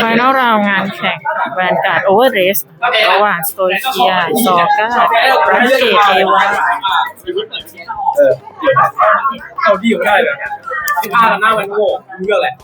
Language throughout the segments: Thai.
ไฟนอลราวงานแข่งแวนการ์ดโอเวอร์เรสระหว่างสโตเคียซอก้ารันเกตเอวาเอาที่อยู่ไม่ได้เลยสิบห้าหน้ามันโง่เรื่องแหละ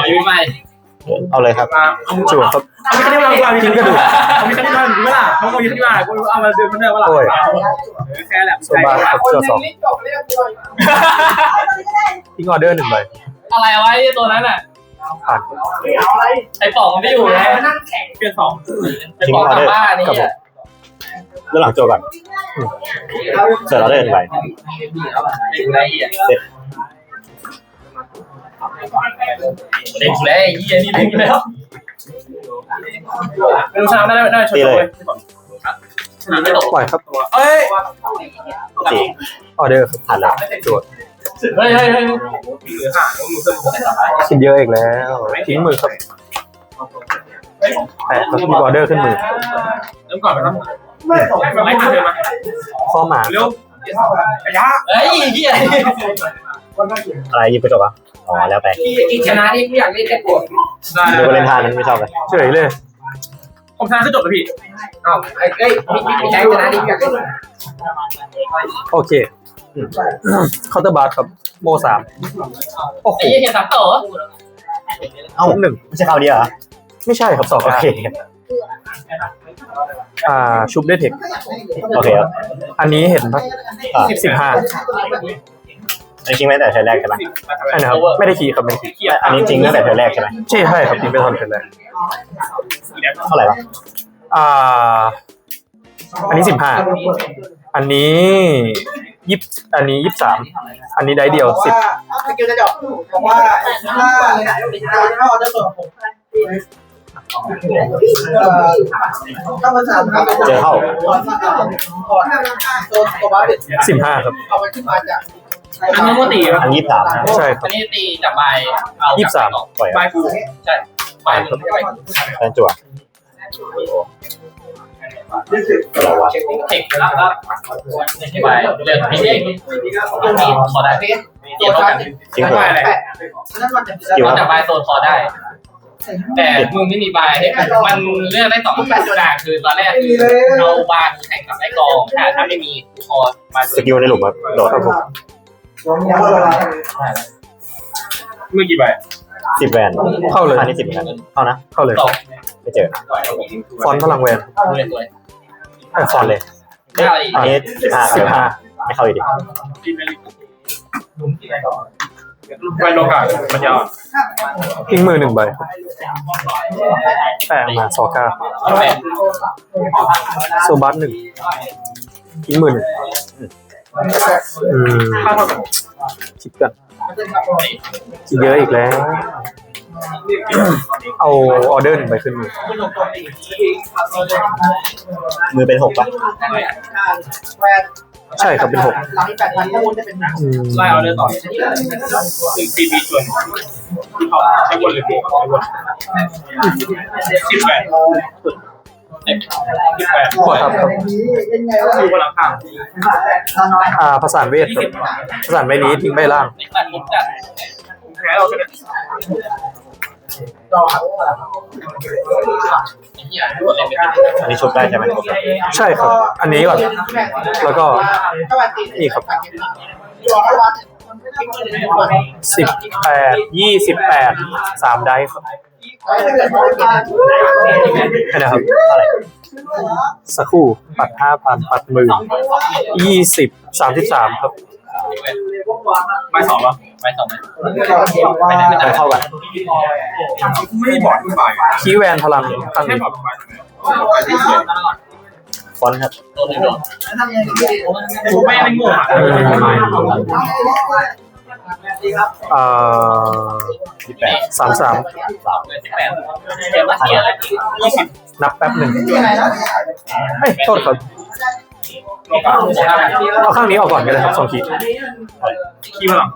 อายุใหม่เอาเลยครับจั่วครับเอาไม่ได้มาเอาไม่ได้มาเอาไม่ได้มาหรือเปล่าเขาเอายึดที่มากูเอามาเดินมันได้เปล่าโอ้ยแค่แหละโซบาครับจั่วสองทิ้งออเดอร์หนึ่งใบ อะไรเอาไว้ตัวนั้นอะผ่านไอ้ปอกมันไม่อยู่เลยเปลี่ยนสองไอ้ปอกกลับบ้านนี่กับผม แล้วหลังโจก่อนเสร็จแล้วได้หนึ่งใบเสร็จเด็กแล้วไอ้เหี้ยนี่เด็กแล้วไม่รู้ชนะได้ได้ชนะเลยชนะไม่ตกปล่อยครับเอ้ย สี่ออเดอร์ครับผ่านแล้วจั่ว เฮ้ยเฮ้ยเฮ้ยคิดเยอะอีกแล้วทิ้งมือครับแปะครับมีออเดอร์ขึ้นมือเริ่มก่อนไปครับไม่ไม่ทันเลยมาข้อหมาเร็วระยะเฮ้ยเฮียอะไรยิงไปจบอะอ๋อแล้วไปอีกชนะที่ไม่อยากเล่นแต่ปวดได้ดูวาเลนไทน์นั้นไม่ชอบเลยเฉยเลย ผมชนะจะจบแล้วพี่อ้าวเอ้ยมีมีใช้ชนะที่อยากเล่นโอเค เคาน์เตอร์บาร์ครับ โมสามโอ้โหไอ้เหี้ยสามต่อเอ้าหนึ่งไม่ใช่คราวเดียวเหรอไม่ใช่ครับสองโอเคอ่า ชุบได้เทคโอเคครับอันนี้เห็นปะอ่าสิบห้าอันนี้จริงไหมแต่เทอร์แรกใช่ไหมอันนะครับไม่ได้คีย์ครับไม่ได้คีย์อันนี้จริงตั้งแต่เทอร์แรกใช่ไหมใช่ใช่ครับจริงเป็นตอนเป็นเลยเท่าไหร่วะอ่า อันนี้สิบห้าอันนี้ ยี่อันนี้ยี่สามอันนี้ได้เดียวสิบสกิลจะจบผมว่าถ้าถ้าออเดอร์ส่วนผมถ้าภาษาทำเจอเข้าก่อนตัวตัวบ้าเด็ดสิบห้าครับเอาไปขึ้นมาจากอันนี้ตีอันยี่สิบสามใช่ครับอันนี้ตีจากใบเอายี่สิบสามปล่อยใบกูใช่ใบมึงใบกูแทนจั่วอะไรวะเทคแล้วก็ใบเลือกไม่ใช่ต้องมีขอได้เตียนกันทิ้งหัวอะไรนั่นมันจะคิวคจากรับใบโซนคอได้ แต่มึงไม่มีใบมันเลือกได้สองอย่างคือตอนแรกเอาบานแข่งกับไอ้กองถ้าถ้าไม่มีคอมาสกิลในหลุมครับโดดครับผมเมื่อกี่ใบสิบแวนเข้าเลยอันนี้สิบเหมือนกันเข้านะ เข้าเลยสองไม่เจอฟอนต์พลังแวน เลยเลยไอ้ฟอนต์เลยได้อันนี้สิบห้าสิบห้าไม่เข้าอยู่ดีไปโลกาปัญญาทิ้งมือหนึ่งใบครับแปะมาซอก้าเอาไปโซบัสหนึ่งทิ้งมือหนึ่งอืมค่าเท่ากับคิดกันคิดเยอะอีกแล้ว เอาออเดอร์หนึ่งใบขึ้นมือมือเป็นหกปะแวนใช่ครับเป็นหกหลังแปดพันข้อมูลจะเป็นอืมไล่เอาเลยต่อหนึ่งปีปีชวนที่เขาใช้วนหรือเปล่าสิบแปดสิบแปดขอครับครับเป็นไงวะดูพลังข้างอ่าภาษานเวทครับภาษานใบนี้ทิ้งใบล่าง แพ้เราใช่ไหมอันนี้ชุบได้ใช่ไหมใช่ครับ อันนี้ก่อน แล้วก็นี่ครับสิบแปดยี่สิบแปดสามไดฟ์ครับเกิดว่ากินแค่นะครับเท่าไรสักครู่ปัดห้าพันปัดหมื่นยี่สิบสามสิบสามครับ ใบสองป่ะใบสองไหมไม่เท่ากันไม่บอดทุกใบคีย์แวนพลังข้างแค่บอดทุกใบฟอนครับตัวหนึ่ไงกูไม่ได้โง่อะอ่าสิบแปดสามสามสิบแปดนับแป๊บหนึ่งเอ้ยโทษครับ เอาข้างนี้ออกก่อนก็ได้ครับสองขีดคีย์พลัง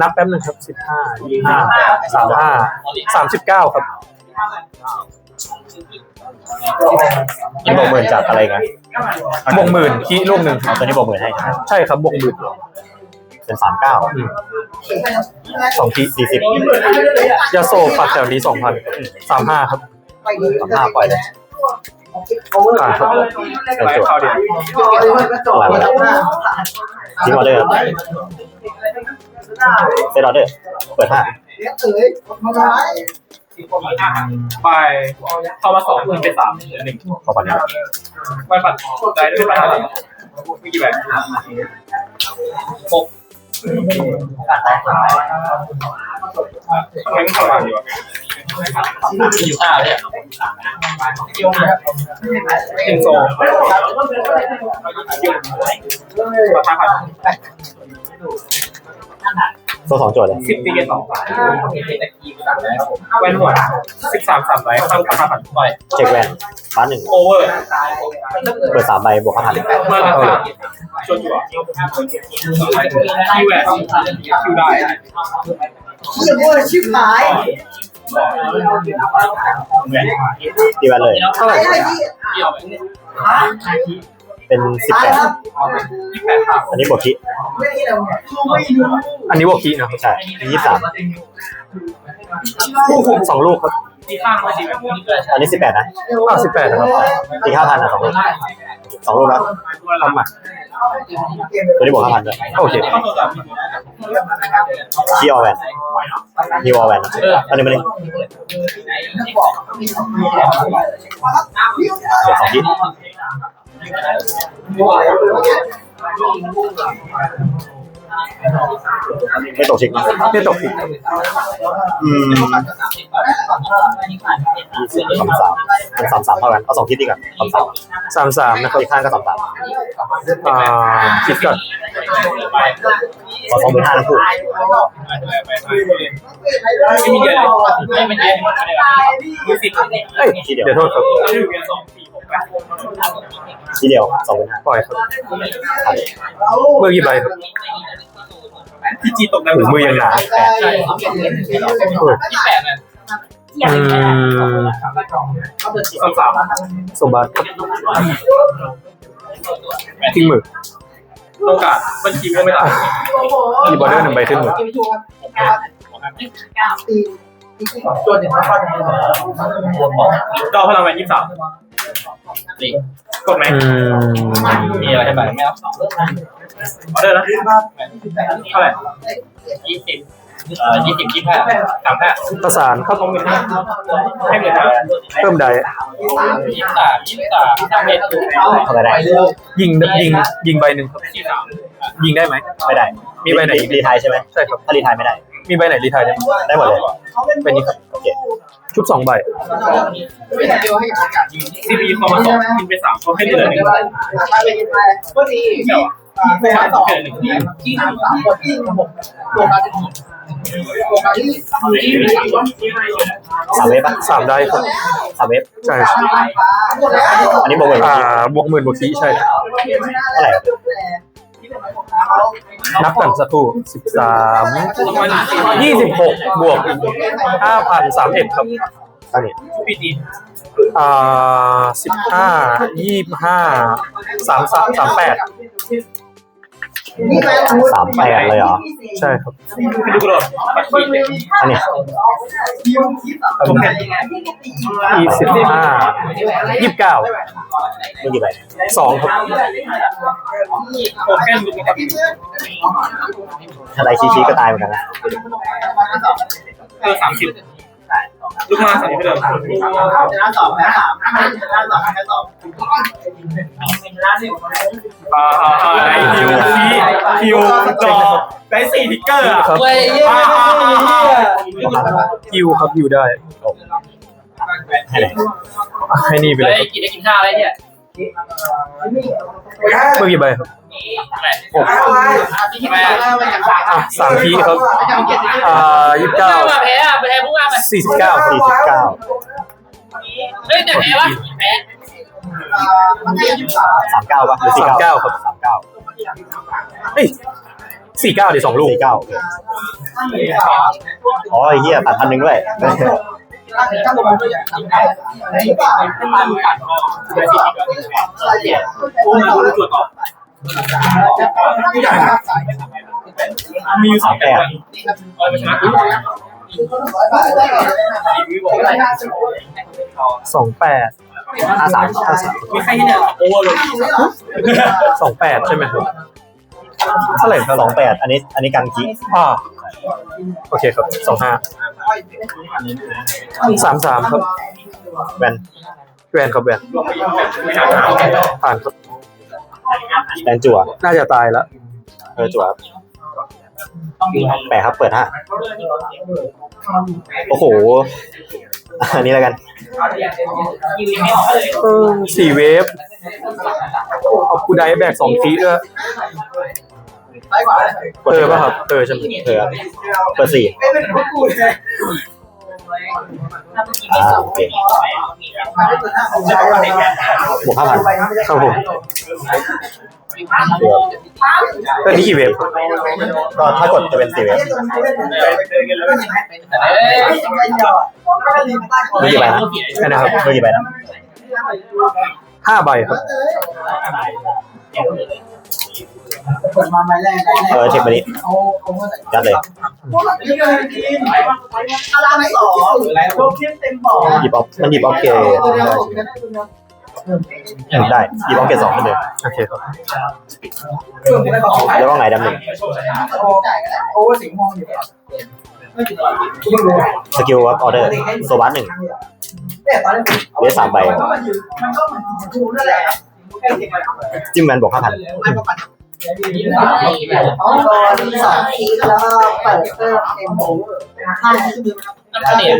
นับแป๊บหนึ่งครับสิบห้ายี่ห้าสามห้าสามสิบเก้าครับยิงบวกหมื่นจากอะไรกันบวกหมื่นคีย์ลูกหนึ่งเอาตัวนี้บวกหมื่นให้ใช่ไหมใช่ครับบวกหมื่นเป็นสามเก้าสองทีดสี่สิบยาโซปัดแถวนี้สองพันสามห้าครับสามห้าปล่อยเลย ผ่านครับเป็นจุดเข้าเดียวทิ้งออเดอร์เซตออเดอร์ เปิดห้าไปเข้ามาสองมันเป็นสามเหลือหนึ่งขอปัดนี้ไปปัดใจด้วยปัดอะไรไม่กี่แบบหกทำ ไมไม่ทำงานอยู่อ่ยู่ข้าเลยหนึ่งโซ่ประทับโซ่สองโจทย์เลยสิบตีกันสอง แวนหัวสิบสามสามไลท์เข้ากับห้าพันไปเช็คแวนบ้านหนึ่งโอเวอร์เปิดสามใบบวกห้าพันมาแล้วชนอยู่อะคิวแวนคิวได้เฮียโว้ยชิบหายตีแวนเลยเท่าไหร่ไอ้เหี้ยเกี่ยวเป็นสิบตายแปดครับยี่แปดครับอันนี้บวกคิไม่ได้แล้วไม่รู้อันนี้วอกีนะครับใช่ยี่สิบสาม สองลูกครับตีข้างไม่ตีแบบนี้เลยอันนี้สิบแปดนะอ้าวสิบแปดนะครับตีห้าพันนะสองลูกสองลูกแล้วทำใหม่ตัวนี้บวกห้าพันด้วยโอเคเข้าตัวจับคีออแวนคีออแวนอันนี้มันเองเดี๋ยวสองคิ ไม่ตกชิกไม่ตกผิดอืมสามสามเป็นสามสามเท่ากันเอาสองคิดดีกว่าสามสามสามสามนะครับอีกข้างก็สามสามอ่าคิดก่อนขอสองหมื่นห้าทั้งคู่ไม่มีเยอะเลยไม่มีเยอะเอ้ยเดียเดี๋ยวโทษครับ ชื่อเรียนสองสี่หกแปดทีเดียวสองหมื่นห้าปล่อยครับเมื่อกี่ใบครับที่จีตกโอ้โหมือยังหนาแปดใช่ยี่แปดเนี่ยอืมสามสามสมบัติครับทิ้งมือโอกาสบัญชีก็ไม่ได้มีบอร์เดอร์หนึ่งใบขึ้นมือตีตีตัวเนี่ยมันก็ได้ดอกพลังแมนยี่สาม กดไหมอืมมีอะไรให้บ้างไม่เอาออเดอร์นะเท่าไหร่ยี่สิบเอ่อยี่สิบยี่ห้าสามห้าประสานครับต้องมีห้าให้หมื่นห้าเพิ่มใดยี่สามยี่สามสามเอ็ดทำไมได้ยิงยิงยิงใบหนึ่งครับยี่สามยิงได้ไหมไม่ได้ มีใบไหนรีไทยใช่ไหมใช่ครับถ้ารีไทยไม่ได้ มีใบไหนรีไทายได้ไหมได้หมดเลยเป็นนี้ครับโอเค ชุดสองใบไม่ได้เดียวให้กับการยิงซีพีคอมมาสองกินไปสามเขาให้เหลือหนึ่งถ้าเป็นไปก็ดีเกี่ยวไปหาต่อที่ที่ทำสามคนที่ระบบตัวการเป็นตัวการที่สามเวฟปะสามได้ครับสามเวฟใช่หมดแล้วอันนี้บวกเวฟอ่าบวกหมื่นบวกคีใช่เท่าไหร่ครับ นับกันสักครู่สิบสามยี่สิบหกบวกห้าพันสามเอ็ดครับอันนี้พีจีอ่าสิบห้ายี่ห้าสามสามสามแปด สามแปดเลยเหรอ ใช่ครับดูกระโดดปัดขีดอันนี้ยี่สิบห้ายี่สิบเก้าไม่กี่ใบสองครับผมแค่ดูกับถ้าได้ชี้ๆก็ตายเหมือนกันนะเออสามสิบ ลูกมาสามสิบเดิมน้าสองน้าสามน้าสามน้าสองน้าสองอ่าอ่าได้คิวคีคิวดอบได้สี่ทิกเกอร์อะครับเว้ยเย้ยิวครับยิวได้ให้นี่ไปเลยครับกินได้กินข้าวอะไรเนี่ย เมื่อกี่ใบครับหกทำไมอะสามทีครับอ่ายี่สิบเก้าแพ้อะแพ้พุ่งอะสี่สิบเก้าสี่สิบเก้าเฮ้ยแต่แพ้วะแพ้สามเก้าป่ะหรือสี่เก้าครับสามเก้าเอ้ยสี่เก้าเดิสองลูกสี่เก้าอ๋อไอ้เหี้ยตัดพันหนึ่งด้วย จังหวะด้วยไหนบ้างได้สี่ทิกเกอร์โอ้โหจุดต่อจะอยากสายไปมีอยู่สองแปดเอาไปชนะสองแปดห้าสามมีใครที่เนี่ยโอเวอร์เลยสองแปดใช่ไหมครับเท่าไหร่ครับสองแปดอันนี้ อันนี้กันคิอ่า โอเคครับสองห้าสามสามครับแวนแวนครับแวนผ่านครับแวนจั่วน่าจะตายแล้วเออจั่วครับแปดครับเปิดห้าโอ้โห อันนี้แล้วกันสี่เวฟเอากูได้แบกสองทีด้วย เออป่ะครับเออใช่ไหมเออครับเปิดสี่อ่าโอเคบวกห้าพันครับผมเออนี่กี่เวฟก็ถ้ากดจะเป็นสี่เวฟเอ้ยมีกี่ใบนะอันนะครับมีกี่ใบนะห้าใบครับ เออเช็คไปนี้ยัดเลยหยิบออฟมันหยิบออฟเกตได้หยิบออฟเกตสองขึ้นเลยโอเคครับแล้วก็ไงดำหนึ่งโอเวอร์สิงห์มองอยู่สกิลวับออเดอร์โซบัสหนึ่งแต่ตอนนี้เหลือสามใบมันก็มันถูกนั่นแหละจิ้มแมนบวกห้าพัน อ๋อตอนสองทีแล้วก็เปิดเพิ่มเต็มโอเวอร์ห้าทีนั่นเอง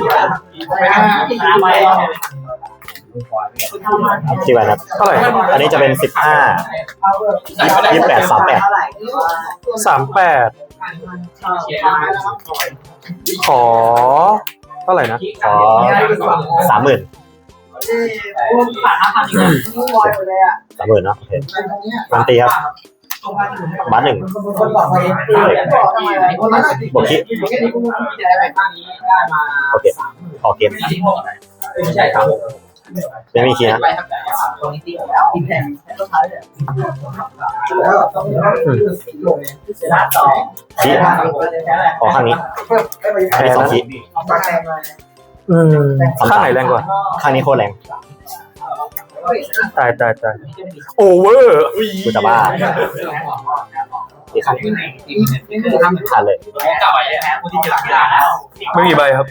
ที่ใบนะครับเท่าไหร่ครับอันนี้จะเป็นสิบห้ายี่สิบแปดสามแปดสามแปดขอเท่าไหร่นะขอสามหมื่นสามหมื่นเนาะโอเคมันตีครับ บัสหนึ่งบอกไปบอกทำไมคนนั้นบวกคิดโอเคออกเกมไม่ใช่ครับไม่มีคีนะตรงนี้ที่แล้วที่แพงต้องสี่ห้องคีขอข้างนี้อันนี้สองคีย์เอาปากแดข้างไหนแรงกว่า ข้างนี้โคตรแรง ตายตายตายโอเวอร์กูจะบ้าตีขาดขาดเลยกลับไปไม่มีใบครับ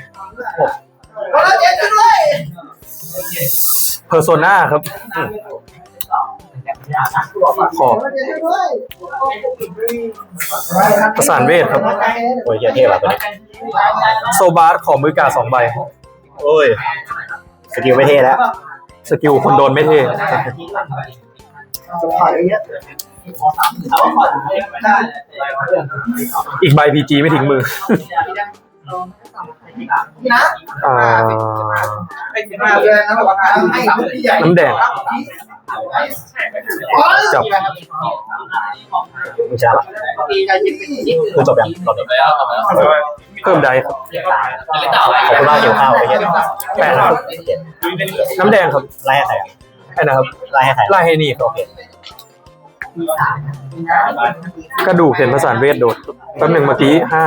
แล้วเจ๊ด้วยเพอร์โซนาครับขอประสานเวทครับ โอ้ยเหี้ยเทพอะตัวนี้โซบาร์ขอมือกาสองใบ โอ้ย สกิลไม่เท่แล้ว สกิลคนโดนไม่เท่ขอเยอะอีกใบพีจีไม่ทิ้งมือนะอ่าเป็นมาเลยนะบอกว่าให้ผู้ใหญ่น้ำแดง จบไม่ใช่ละตีใจยิบเป็นยิบคือจบยังจบแล้วเพิ่มได้ครับเล่นต่อไปขอบคุณมากเกี่ยวข้าวไอ้เหี้ยแปดครับน้ำแดงครับไล่ให้ใครอะไอ้นะครับไล่ให้ใครไล่ให้นี่ครับกระดูกเห็นประสานเวทโดดแป๊บหนึ่งเมื่อกี้ห้า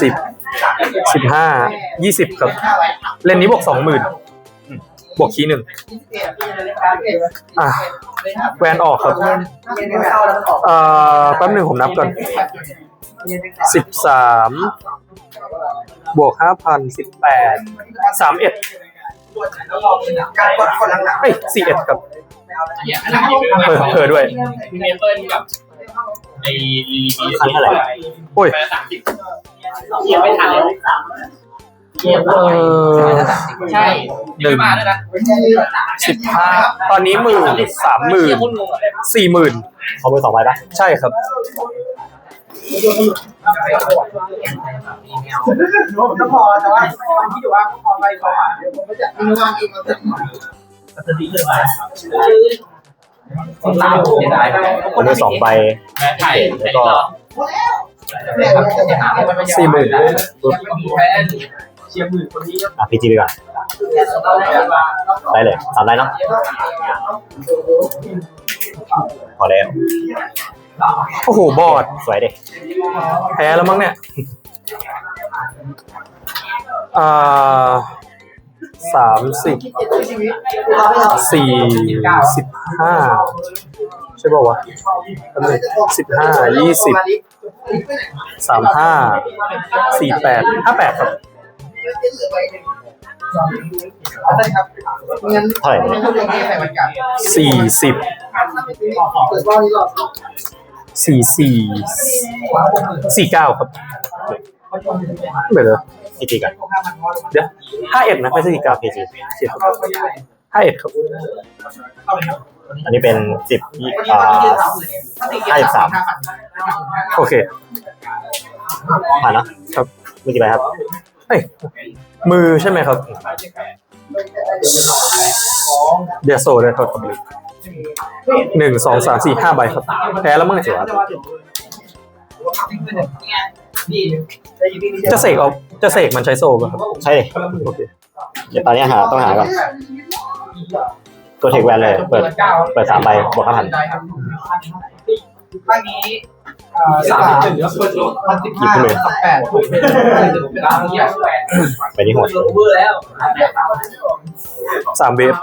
สิบสิบห้ายี่สิบครับ เล่นนี้บวกสองหมื่น บวกคีย์หนึ่งอะแวนออกครับอ่าแป๊บหนึ่งผมนับก่อนสิบสามบวกห้าพันสิบแปดสามเอ็ดการกดคนหลังเอ้ยสี่เอ็ดครับเออเออด้วยมีเมเปิลกับไอ้ลีลีครั้งนี้เท่าไหร่โอ้ยแปดสามสิบเกียร์ไม่ทันเลย เกียร์เออใช่หนึ่งมาด้วยนะสิบห้าตอนนี้หมื่นสามหมื่นสี่หมื่นขอมือสองใบปะใช่ครับก็พอแต่ว่าที่อยู่ว่าพอไปเขาอะผมก็จะมีว่างอีกมาเป็นขอมือสองใบแม่ไทยแล้วก็สี่หมื่น เชียร์มือคนนี้อะพีจีไปก่อนได้เลยทำได้เนาะพอแล้วโอ้โห บอด สวยเด็กแพ้แล้วมั้งเนี่ยอ่าสามสิบสี่สิบห้าใช่ป่าวะสิบห้ายี่สิบสามห้าสี่แปดห้าแปดครับ งั้นเท่าไหร่ไม่ต้องเรียนใส่บรรยากาศสี่สิบเปิดว่านี่หรอสี่สี่สี่เก้าครับเดี๋ยวอีกทีกันเดี๋ยวห้าเอ็ดนะไม่ใช่สี่เก้าพีจีห้าเอ็ดครับ อันนี้เป็นสิบยี่อ่าห้าสิบสามโอเคผ่านเนอะครับมีกี่ใบครับ อ้ยมือใช่ไหมครับ เดียโซเลยครับหนึ่งสองสามสี่ห้าใบครับ แพ้แล้วมั้งเนี่ยจะเสกเอาจะเสกมันใช้โซ่ป่ะครับใช่เลยโอเคเดี๋ยวตอนนี้หาต้องหาก่อนตัวเทคแวนเลย เปิดเปิดสามใบบวกห้าพันข้างนี้ สามหนึ่งแล้วส่วนลดมันสิบห้าสิบแปดถูกเป็นเวลาเนี้ยไปนี่โหดเบอร์แล้วสามเวฟ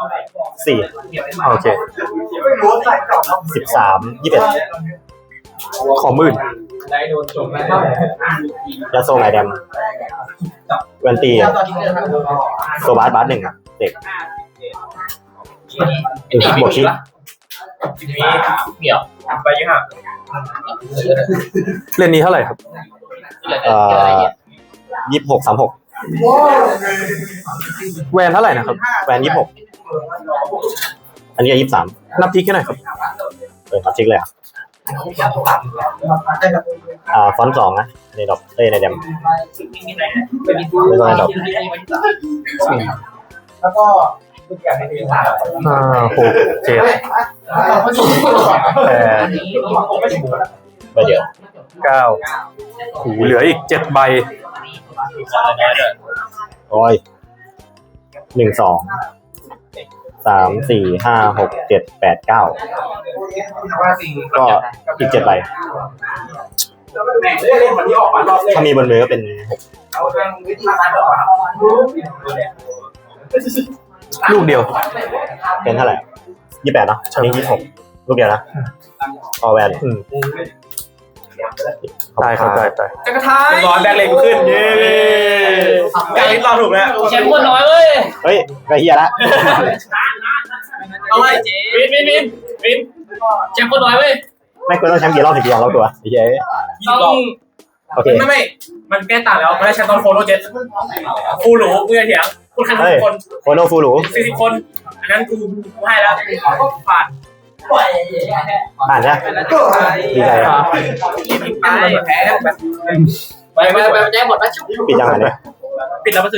สี่โอเคสิบสามยี่สิบเอ็ดขอมื่นยาโซไงแดมแวนตีโซบาสบาสหนึ่งอะเด็กบวกชิ ทีนี้เหมียวไปยังห่ะเล่นนี้เท่าไหร่ครับเอ่อยี่สิบหกสามหกแวนเท่าไหร่นะครับ แวนยี่สิบหกอันนี้ยี่สิบสามนับทิกให้หน่อยครับเออครับชิกเลยอะอ่าฟอนต์สองนะในดอกเอ้ยในแดมไม่ต้องในดอกแล้วก็ อ่าหกเจ็ดแปดไปเดี๋ยวเก้าหูเหลืออีกเจ็ดใบโอ้ยหนึ่งสองสามสี่ห้าหกเจ็ดแปดเก้าก็อีกเจ็ดใบถ้ามีบนมือก็เป็นหก ลูกเดียว เป็นเท่าไหร่ยี่แปดเนาะอันนี้ยี่หกลูกเดียวนะออแวนอืมตายครับตายตายจักรทายร้อนแบกเลงขึ้นเย้การลิ้นเราถูกแล้วแชมป์คนน้อยเว้ยเฮ้ยไอ้เฮียละเอาไว้เจ๊วินวินวินวินแชมป์คนน้อยเว้ยไม่ควรต้องแชมป์กี่รอบถึงกี่รอบเราตัวไอ้เหี้ยต้องโอเคไม่ไม่มันแก้ต่างแล้วไม่ได้ใช้ตอนโฟโลเจ็ตฟูหรูกูจะเถียง คุณคันทุกคนโคโนฟูหรูสี่สิบคน อันนั้นกูกูให้แล้วผ่านผ่านใช่ไหมดีใจอ่าไปแพ้แบบไปไปไปแจ้งหมดแล้วปิดยังไงเนี่ยปิดแล้วมา